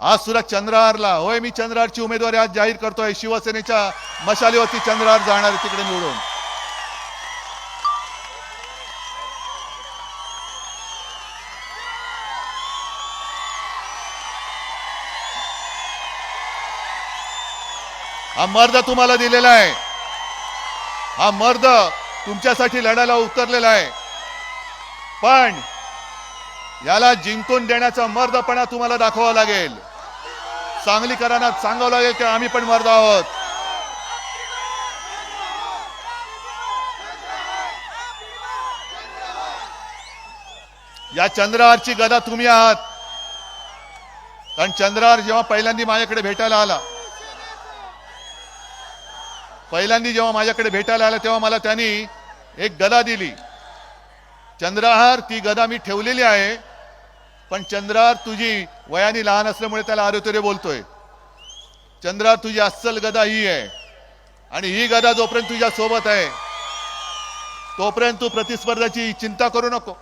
आज सुद्धा चंद्रहारला होय मी चंद्रहारची उमेदवारी आज जाहीर करतोय. शिवसेनेच्या मशालीवरती चंद्रहार जाणार तिकडे निवडून. हा मर्द तुम्हाला दिलेला आहे. हा मर्द तुमच्यासाठी लढायला उतरलेला आहे. पण याला जिंकून देण्याचा मर्दपणा तुम्हाला दाखवावा लागेल. सांगलीकरांना सांगावं लागेल की आम्ही पण मर्द आहोत. या चंद्रहारची गदा तुम्ही आहात. कारण चंद्रहार जेव्हा पहिल्यांदा माझ्याकडे भेटायला आला पहिल्यांदा जेव्हा माझ्याकडे भेटायला आला तेव्हा मला त्यांनी एक गदा दिली. चंद्रहार ती गदा मी ठेवलेली आहे. पण चंद्रार तुझी वयाने लहान असल्यामुळे त्याला आरोतरे बोलतोय. चंद्रार तुझी अस्सल गदा ही आहे. आणि ही गदा जोपर्यंत तुझ्या सोबत आहे तोपर्यंत तू प्रतिस्पर्धाची चिंता करू नको.